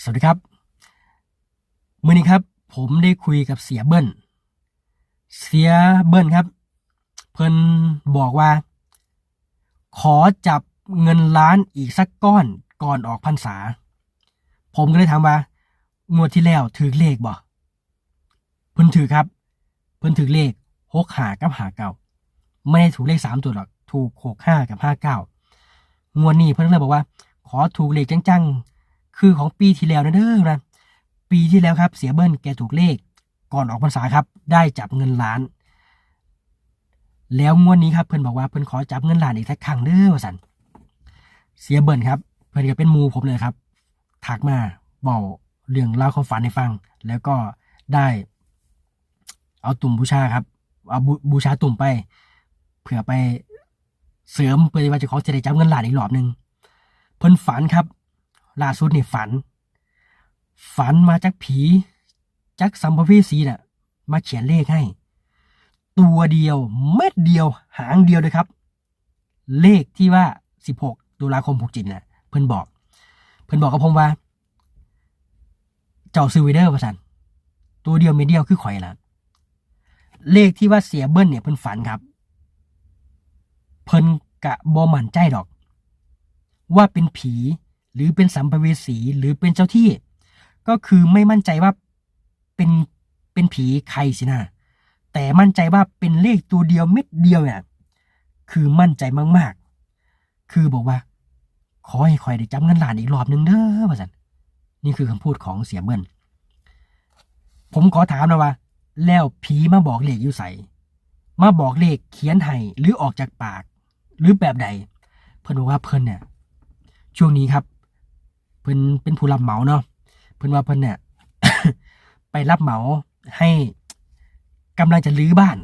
สวัสดีครับมื่อนี้ครับ ผมได้คุยกับเสียเบิ้ลเสียเบิ้ลครับ เพิ่นบอกว่า ขอจับเงินล้านอีกสักก้อนก่อนออกพรรษา ผมก็เลยถามว่างวดที่แล้วถือเลขบ่เพิ่นถือครับ เพิ่นถือเลขหกหากับหาเก้าไม่ได้ถูกเลขสามตัวหรอกถูกหกห้ากับห้าเก้างวดนี้เพิ่นเลยบอกว่า ขอถูกเลขจังๆ คือของปีที่แล้วนะเด้อนะปีที่แล้วครับ เสียเบิ้ลแกถูกเลข ก่อนออกพรรษาครับ ได้จับเงินล้าน แล้วงวดนี้ครับเพิ่นบอกว่าเพิ่นขอจับเงินล้านอีกสักครั้งเด้อว่าสันเสียเบิ้ลครับ เพิ่นก็เป็นมูผมเลยครับถักมาบอกเรื่องเล่าความฝันให้ฟัง แล้วก็ได้เอาตุ่มบูชาครับ เอาบูบูชาตุ่มไปเผื่อไปเสริมเพื่อที่ว่าจะขอจะได้จับเงินล้านอีกรอบหนึ่งเพิ่นฝันครับ ล่าสุดนี่ฝัน ฝันมาจากผีจากสัมภเวสีน่ะ มาเขียนเลขให้ ตัวเดียวเม็ดเดียวหางเดียวเลยครับ เลขที่ว่า 16 ตุลาคม67น่ะ เพิ่นบอก เพิ่นบอกกับผมว่า เจ้าซื้อไวเดอร์ประสันตัวเดียวเม็ดเดียวคือข่อยละเลขที่ว่าเสียเบิ้ลเนี่ยเพิ่นฝันครับ เพิ่นกะบ่มั่นใจดอก ว่าเป็นผี หรือเป็นสัมภเวสีหรือเป็นเจ้าที่ ก็คือไม่มั่นใจว่าเป็นเป็นผีใครสินะแต่มั่นใจว่าเป็นเลขตัวเดียวเม็ดเดียวเนี่ยคือมั่นใจมากๆ คือบอกว่า ขอให้คอยได้จำเงินล้านอีกรอบหนึงเด้อว่าสันนี่คือคำพูดของเสียเบิ้ลผมขอถามนะว่า แล้วผีมาบอกเลขอยู่ใสมาบอกเลขเขียนให้หรือออกจากปาก หรือแบบใด เพิ่นบอกว่าเพิ่นเนี่ยช่วงนี้ครับ เพิ่นเป็นผู้รับเหมาเนาะเพิ่นว่าเพิ่นเนี่ย ไปรับเหมาให้กำลังจะรื้อบ้าน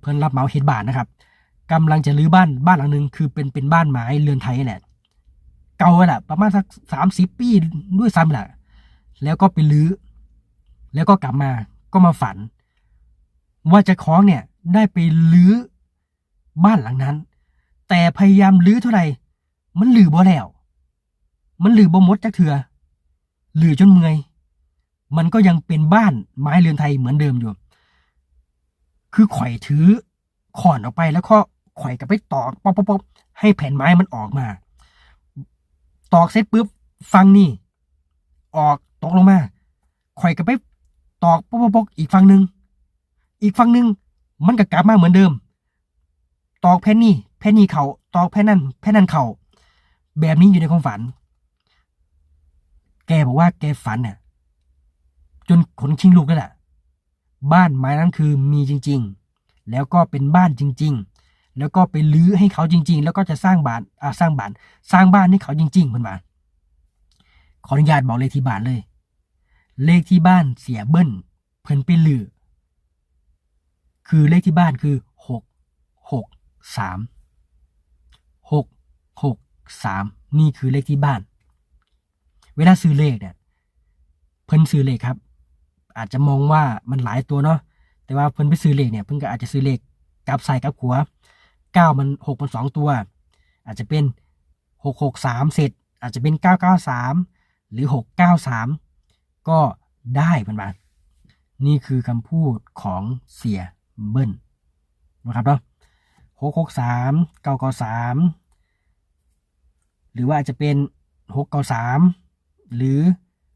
เพิ่นรับเหมาเฮ็ดบ้านนะครับกำลังจะรื้อบ้านบ้านหลังหนึงคือเป็นเป็นบ้านไม้เรือนไทยแหละเก่าแหละประมาณสักสามสิบปีด้วยซ้ำแหละแล้วก็ไปรื้อ แล้วก็กลับมาก็มาฝัน ว่าจะคล้องเนี่ย ได้ไปรื้อบ้านหลังนั้น แต่พยายามรื้อเท่าไหร่มันหลือบ่แล้ว มันหลือบ่มดจักเถื่อหลือจนเมื่อย มันก็ยังเป็นบ้านไม้เรือนไทยเหมือนเดิมอยู่ คือข่อยถือขอนออกไปแล้วก็ข่อยกับไปตอกป๊อกป๊อปให้แผ่นไม้มันออกมา ตอกเสร็จปุ๊บฟังนี่ ออกตกลงมาข่อยกับไปตอกป๊อกป๊อปอีกฝั่งหนึ่งอีกฝั่งหนึ่งมันก็กลับมาเหมือนเดิม ตอกแผ่นนี่แผ่นนี่เขาตอกแผ่นนั่นแผ่นนั่นเขาแบบนี้อยู่ในความฝัน แกบอกว่าแกฝันเนี่ยจนขนชิงลูกแล้วแหละบ้านไม้นั้นคือมีจริง ๆ แล้วก็เป็นบ้านจริง ๆ แล้วก็ไปลื้อให้เขาจริง ๆ แล้วก็จะสร้างบ้านอ่าสร้างบ้าน สร้างบ้านให้เขาจริงๆเพื่อนบ้าขออนุญาตบอกเลขที่บ้านเลย เลขที่บ้านเสียเบิ้ลเพิ่นไปลือ คือเลขที่บ้านคือหกหกสามหกหกสามนี่คือเลขที่บ้าน เวลาซื้อเลขเนี่ยเพิ่นซื้อเลขครับ อาจจะมองว่ามันหลายตัวเนาะแต่ว่าเพิ่นไปซื้อเลขเนี่ยเพิ่นก็อาจจะซื้อเลขกลับใส่กับขัวเก้ามันหกมันสองตัว อาจจะเป็นหกหกสามเสร็จ อาจจะเป็นเก้าเก้าสามหรือหกเก้าสามก็ได้เพิ่นานนี่คือคำพูดของเสียเบิ้ลนะครับเนาะหกหกสามเก้าเก้าสามหรือว่าอาจจะเป็นหกเก้าสาม หรือ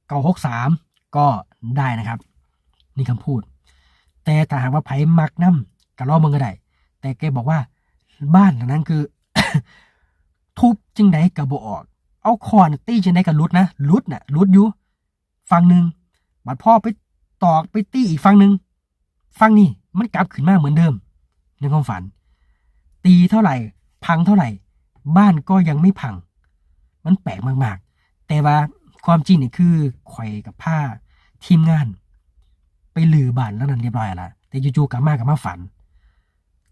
เก้าหกสามก็ได้นะครับ นี่คำพูด แต่ถ้าหากว่าไผ่มักน้ำกระลอกมึงก็ได้ แต่แกบอกว่าบ้านหลังนั้นคือ ทุบจึงไดกระบออก เอาคอนตีจึงไดกับรุดนะรุดน่ะรุดอยู่ฝั่งหนึ่งบัดพ่อไปตอกไปตีอีกฝั่งหนึ่งฝั่งนี้มันกลับขึ้นมาเหมือนเดิมในความฝัน ตีเท่าไหร่ พังเท่าไหร่ บ้านก็ยังไม่พัง มันแปลกมากๆ แต่ว่า ความจริงเนี่ยคือไข่กับผ้าทีมงาน ไปลือบ้านแล้วนั้นเรียบร้อยล้วแต่จู่ๆกลับมากับมาฝัน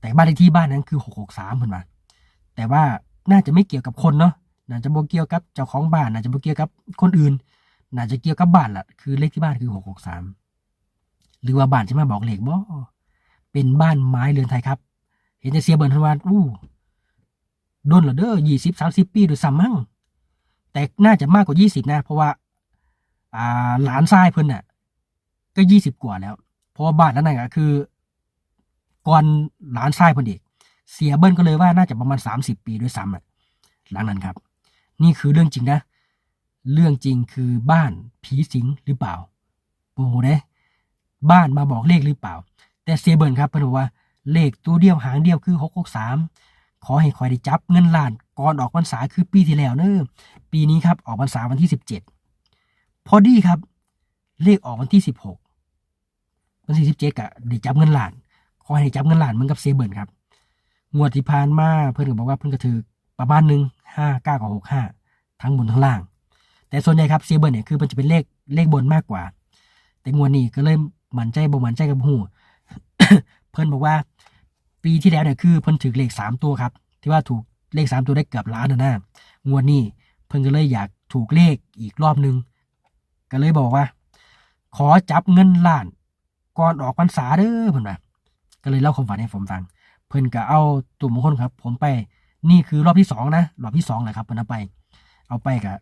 แต่บ้านเลขที่บ้านนั้นคือหกหกสามเพิ่นว่าแต่ว่าน่าจะไม่เกี่ยวกับคนเนาะน่าจะบ่เกี่ยวกับเจ้าของบ้านน่าจะบ่เกี่ยวกับคนอื่น น่าจะเกี่ยวกับบ้านล่ะ คือเลขที่บ้านคือหกหกสามหรือว่าบ้านจะมาบอกเลขบ่เป็นบ้านไม้เรือนไทยครับ เห็นแต่เสียเบิร์นเพิ่นว่าอู้โดนเหรอเด้อยี่สิบสามสิบปีหรือซ้ำมั้ง แต่น่าจะมากกว่ายี่สิบนะ เพราะว่า อ่าหลานชายเพิ่นน่ะ ก็ยี่สิบกว่าแล้ว เพราะว่าบ้านนั้นน่ะคือ ก่อนหลานชายเพิ่นอีกเสียเบิ้ลก็เลยว่าน่าจะประมาณสามสิบปีด้วยซ้ำอะหลังนั้นครับ นี่คือเรื่องจริงนะ เรื่องจริงคือบ้านผีสิงหรือเปล่าโอ้โหเด้บ้านมาบอกเลขหรือเปล่า แต่เสียเบิ้ลครับเพิ่นบอกว่า เลขตัวเดียวหางเดียวคือหกหกสาม ขอให้คอยได้จับเงินล้านก่อนออกพรรษาคือปีที่แล้วเนอะปีนี้ครับออกพรรษาวันที่สิบเจ็ดพอดีครับ เลขออกวันที่สิบหกวันที่สิบเจ็ดกะได้จับเงินล้าน ขอให้ได้จับเงินล้านเหมือนกับเซเบิร์นครับงวดที่ผ่านมาเพื่อนก็บอกว่าเพื่อนก็ถือประมาณหนึ่งห้าเก้ากับหกห้าทั้งบนทั้งล่าง แต่ส่วนใหญ่ครับเซเบิร์นเนี่ยคือมันจะเป็นเลขเลขบนมากกว่า แต่งวดนี้ก็เลยมั่นใจบ่มั่นใจกับหูเพื่อนบอกว่า ปีที่แล้วเนี่ยคือเพิ่นถือเลขสามตัวครับ ที่ว่าถูกเลขสามตัวได้เกือบล้านนะนะงวดนี้เพิ่นก็เลยอยากถูกเลขอีกรอบนึง ก็เลยบอกว่า ขอจับเงินล้าน ก่อนออกพรรษาเด้อเพิ่นว่าก็เลยเล่าความฝันให้ผมฟัง เพิ่นก็เอาตุ่มมงคลครับ ผมไปนี่คือรอบที่สองนะรอบที่สองแหละครับเพิ่นเอาไป เอาไปกับ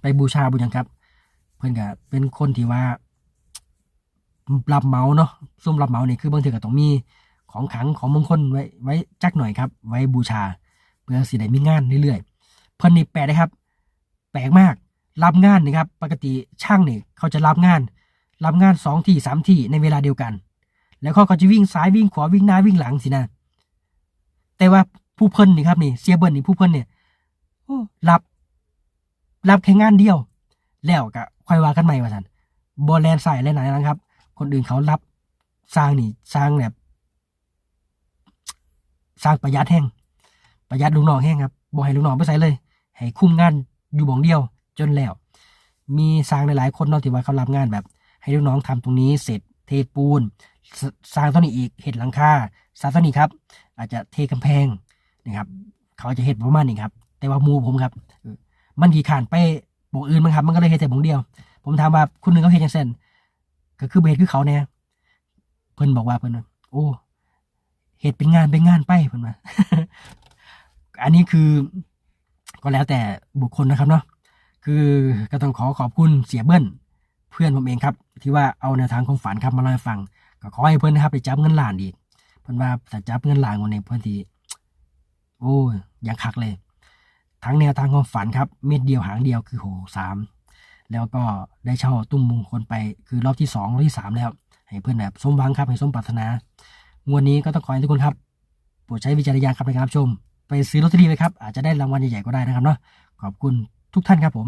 ไปบูชาบุญยังครับ เพิ่นก็เป็นคนที่ว่ารับเหมาเนาะซุ่มรับเหมาเนี่คือบางทีก็ต้องมี ของขังของมงคลไว้ไว้จักหน่อยครับ ไว้บูชา เพื่อสิได้มีงานเรื่อยๆ เพิ่นนี่แปลกนะครับ แปลกมากรับงานนะครับ ปกติช่างเนี่ยเขาจะรับงาน รับงานสองที่สามที่ในเวลาเดียวกัน แล้วเขาก็จะวิ่งซ้ายวิ่งขวาวิ่งหน้าวิ่งหลังสินะ แต่ว่าผู้เพิ่นนี่ครับนี่เสียเบิ้ลนี่ผู้เพิ่นเนี่ยรับรับแค่งานเดียว แล้วก็ค่อยว่ากันใหม่ว่าสันบอลแลนใส่อะไรไหนนะครับ คนอื่นเขารับสร้างนี่สร้างแบบ สร้างประหยัดแห้งประหยัดลูกน้องแห้งครับบ่ให้ลูกน้องไปใส่เลย ให้คุ้มงานอยู่บ่องเดียวจนแล้ว มีสร้างหลายๆคนเนาะที่ว่าเขารับงานแบบ ให้ลูกน้องทำตรงนี้เสร็จเทปูน สร้างต้นนี้อีกเห็ดหลังคาสร้างต้นนี้ครับ อาจจะเทกำแพงนะครับ เขาจะเห็ดประมาณนี้ครับ แต่ว่ามูผมครับ มันขี่ขานไปบอกอื่นมั้งครับ มันก็เลยเห็ดแต่บงเดียว ผมถามว่าคุณหนึ่งเขาเห็ดยังเส้นก็คือเบสคือเขาเนี่ยเพิ่นบอกว่าเพิ่นโอ้ เห็ดเป็นงานเป็นงานไปเพิ่นว่าอันนี้คือก็แล้วแต่บุคคลนะครับเนาะคือก็ต้องขอขอบคุณเสียเบิ้ลเพื่อนผมเองครับ ที่ว่าเอาแนวทางของฝันครับมาเล่าให้ฟัง ก็ขอให้เพื่อนนะครับไปจับเงินล้านอีเพื่อนว่าถ้าจับเงินล้านวันนี้เพื่อนทีโอ้ยยังคักเลย ทั้งแนวทางของฝันครับ เม็ดเดียวหางเดียวคือโหสามแล้วก็ได้เช่าตุ้มมงคลไปคือรอบที่สองรอบที่สามแล้ว ให้เพื่อนแบบสมหวังครับให้สมปรารถนา งวดนี้ก็ต้องขอให้ทุกคนครับโปรดใช้วิจารณญาณครับในการรับชม ไปซื้อลอตเตอรี่ไว้ครับ อาจจะได้รางวัลใหญ่ๆก็ได้นะครับเนาะขอบคุณทุกท่านครับผม